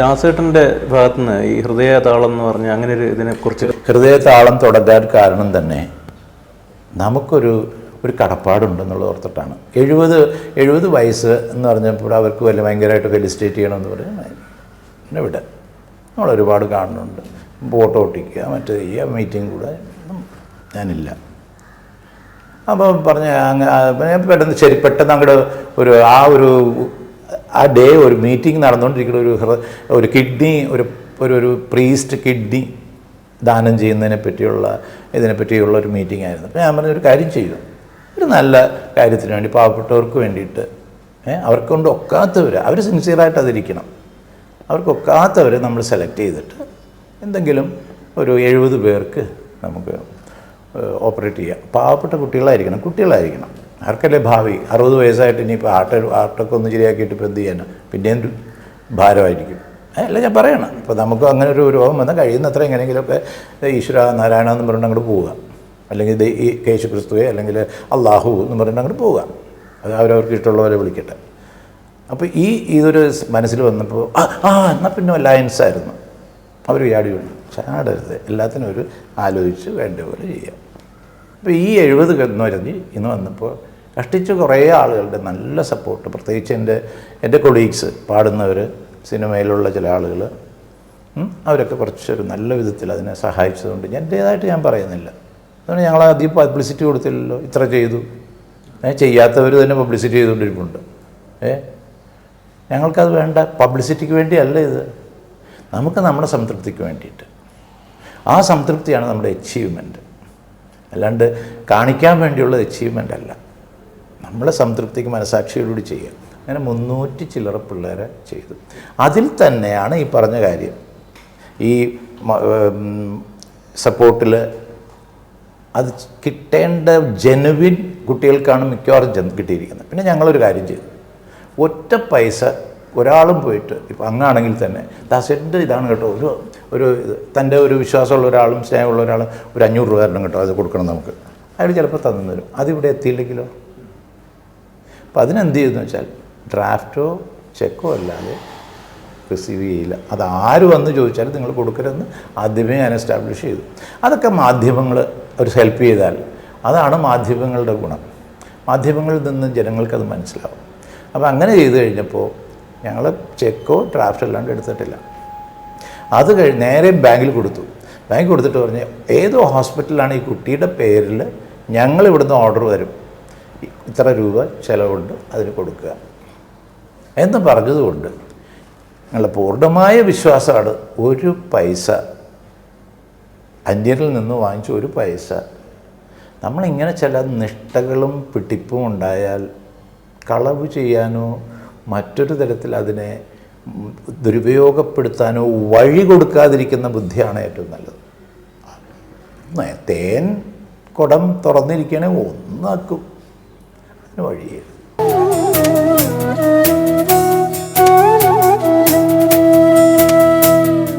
ദാസേട്ടന്റെ ഭാഗത്തുനിന്ന് ഈ ഹൃദയ താളം എന്ന് പറഞ്ഞ അങ്ങനെ ഒരു ഇതിനെ കുറിച്ച് ഹൃദയതാളം തുടങ്ങാൻ കാരണം തന്നെ നമുക്കൊരു ഒരു കടപ്പാടുണ്ടെന്നുള്ളത് ഓർത്തിട്ടാണ്. എഴുപത് എഴുപത് വയസ്സ് എന്ന് പറഞ്ഞപ്പോൾ അവർക്ക് വല്ല ഭയങ്കരമായിട്ട് ഫെലിസിറ്റേറ്റ് ചെയ്യണമെന്ന് പറഞ്ഞാൽ പിന്നെ വിട. നമ്മൾ ഒരുപാട് കാണുന്നുണ്ട്. ഫോട്ടോ ഒട്ടിക്കുക മറ്റേ ചെയ്യുക മീറ്റിംഗ് കൂടെ ഞാനില്ല. അപ്പോൾ പറഞ്ഞ അങ്ങ് പെട്ടെന്ന് ശരി പെട്ടെന്ന് അങ്ങോട്ട് ഒരു ആ ഒരു ആ ഡേ ഒരു മീറ്റിംഗ് നടന്നുകൊണ്ടിരിക്കുന്ന ഒരു ഒരു കിഡ്നി ഒരു ഒരു ഒരു പ്രീസ്റ്റ് കിഡ്നി ദാനം ചെയ്യുന്നതിനെ പറ്റിയുള്ള ഇതിനെ പറ്റിയുള്ള ഒരു മീറ്റിംഗ് ആയിരുന്നു. അപ്പോൾ ഞാൻ പറഞ്ഞൊരു കാര്യം ചെയ്തു ഒരു നല്ല കാര്യത്തിന് വേണ്ടി പാവപ്പെട്ടവർക്ക് വേണ്ടിയിട്ട് അവർക്കൊണ്ട് ഒക്കാത്തവർ അവർ സിൻസിയറായിട്ട് അതിരിക്കണം. അവർക്കൊക്കാത്തവരെ നമ്മൾ സെലക്ട് ചെയ്തിട്ട് എന്തെങ്കിലും ഒരു എഴുപത് പേർക്ക് നമുക്ക് ഓപ്പറേറ്റ് ചെയ്യാം. പാവപ്പെട്ട കുട്ടികളായിരിക്കണം കുട്ടികളായിരിക്കണം. ആർക്കല്ലേ ഭാവി? അറുപത് വയസ്സായിട്ട് ഇനിയിപ്പോൾ ആട്ട ആട്ടൊക്കെ ഒന്ന് ശരിയാക്കിയിട്ട് ഇപ്പോൾ എന്ത് ചെയ്യാനും? പിന്നെയും ഭാരമായിരിക്കും. അല്ല ഞാൻ പറയണം. ഇപ്പോൾ നമുക്ക് അങ്ങനെ ഒരു രോഗം വന്നാൽ കഴിയുന്നത്ര എങ്ങനെയെങ്കിലുമൊക്കെ ഈശ്വര നാരായണ എന്ന് പറഞ്ഞിട്ട് അങ്ങോട്ട് പോവുക. അല്ലെങ്കിൽ ഈ കേശു ക്രിസ്തുവെ അല്ലെങ്കിൽ അള്ളാഹു എന്ന് പറഞ്ഞിട്ട് അങ്ങോട്ട് പോവുക. അത് അവരവർക്ക് ഇഷ്ടമുള്ളവരെ വിളിക്കട്ടെ. അപ്പോൾ ഈ ഇതൊരു മനസ്സിൽ വന്നപ്പോൾ ആ എന്നാൽ പിന്നെ അലയൻസ് ആയിരുന്നു. അവർ ചാടി വീണു ചാടരുത് എല്ലാത്തിനും ഒരു ആലോചിച്ച് വേണ്ട പോലെ ചെയ്യാം. അപ്പോൾ ഈ എഴുപത് എന്ന് പറഞ്ഞ് ഇന്ന് വന്നപ്പോൾ കഷ്ടിച്ച് കുറേ ആളുകളുടെ നല്ല സപ്പോർട്ട് പ്രത്യേകിച്ച് എന്റെ എന്റെ കൊളീഗ്സ് പാടുന്നവർ സിനിമയിലുള്ള ചില ആളുകൾ അവരൊക്കെ കുറച്ചൊരു നല്ല വിധത്തിൽ അതിനെ സഹായിച്ചതുകൊണ്ട് എന്റേതായിട്ട് ഞാൻ പറയുന്നില്ല. അതുകൊണ്ട് ഞങ്ങൾ ആദ്യം പബ്ലിസിറ്റി കൊടുത്തില്ലല്ലോ ഇത്ര ചെയ്തു. ചെയ്യാത്തവർ തന്നെ പബ്ലിസിറ്റി ചെയ്തുകൊണ്ടിരിപ്പുണ്ട്. ഏ ഞങ്ങൾക്കത് വേണ്ട പബ്ലിസിറ്റിക്ക് വേണ്ടിയല്ല ഇത്. നമുക്ക് നമ്മുടെ സംതൃപ്തിക്ക് വേണ്ടിയിട്ട്. ആ സംതൃപ്തിയാണ് നമ്മുടെ അച്ചീവ്മെന്റ് അല്ലാണ്ട് കാണിക്കാൻ വേണ്ടിയുള്ള അച്ചീവ്മെന്റ് അല്ല. നമ്മളെ സംതൃപ്തിക്ക് മനസാക്ഷിയോടുകൂടി ചെയ്യുക. അങ്ങനെ മുന്നൂറ്റി ചില്ലറ പിള്ളേരെ ചെയ്തു. അതിൽ തന്നെയാണ് ഈ പറഞ്ഞ കാര്യം. ഈ സപ്പോർട്ടിൽ അത് കിട്ടേണ്ട ജനുവിൻ കുട്ടികൾക്കാണ് മിക്കവാറും ചെന്ന് കിട്ടിയിരിക്കുന്നത്. പിന്നെ ഞങ്ങളൊരു കാര്യം ചെയ്തു. ഒറ്റ പൈസ ഒരാളും പോയിട്ട് ഇപ്പം അങ്ങാണെങ്കിൽ തന്നെ ദാസേട്ടന്റെ ഇതാണ് കേട്ടോ. ഒരു ഒരു തന്റെ ഒരു വിശ്വാസമുള്ള ഒരാളും സ്നേഹമുള്ള ഒരാളും ഒരു അഞ്ഞൂറ് രൂപ തരണം കേട്ടോ. അത് കൊടുക്കണം നമുക്ക്. അയാൾ ചിലപ്പോൾ തന്നു തരും അതിവിടെ എത്തിയില്ലെങ്കിലോ? അപ്പം അതിനെന്ത് ചെയ്യുമെന്ന് വെച്ചാൽ ഡ്രാഫ്റ്റോ ചെക്കോ അല്ലാതെ റിസീവ് ചെയ്യില്ല. അത് ആര് വന്ന് ചോദിച്ചാലും നിങ്ങൾ കൊടുക്കരുതെന്ന് ആദ്യമേ ഞാൻ എസ്റ്റാബ്ലിഷ് ചെയ്തു. അതൊക്കെ മാധ്യമങ്ങൾ അവർ ഹെൽപ്പ് ചെയ്താൽ അതാണ് മാധ്യമങ്ങളുടെ ഗുണം. മാധ്യമങ്ങളിൽ നിന്ന് ജനങ്ങൾക്കത് മനസ്സിലാവും. അപ്പോൾ അങ്ങനെ ചെയ്തു കഴിഞ്ഞപ്പോൾ ഞങ്ങൾ ചെക്കോ ഡ്രാഫ്റ്റ് അല്ലാണ്ട് എടുത്തിട്ടില്ല. അത് കഴിഞ്ഞ് നേരെ ബാങ്കിൽ കൊടുത്തു. ബാങ്കിൽ കൊടുത്തിട്ട് പറഞ്ഞ് ഏതോ ഹോസ്പിറ്റലാണ് ഈ കുട്ടിയുടെ പേരിൽ ഞങ്ങൾ ഇവിടുന്ന് ഓർഡർ തരും. ഇത്ര രൂപ ചിലവുണ്ട് അതിന് കൊടുക്കുക. എന്ന് പറഞ്ഞതുകൊണ്ട് ഞങ്ങളുടെ പൂർണമായ വിശ്വാസമാണ് ഒരു പൈസ അന്യരിൽ നിന്ന് വാങ്ങിച്ച ഒരു പൈസ. നമ്മളിങ്ങനെ ചില നിഷ്ഠകളും പിടിപ്പും ഉണ്ടായാൽ കളവ് ചെയ്യാനോ മറ്റൊരു തരത്തിൽ അതിനെ ദുരുപയോഗപ്പെടുത്താനോ വഴി കൊടുക്കാതിരിക്കുന്ന ബുദ്ധിയാണ് ഏറ്റവും നല്ലത്. തേൻ കുടം തുറന്നിരിക്കണേ ഒന്നാക്കും. അതിന് വഴിയേ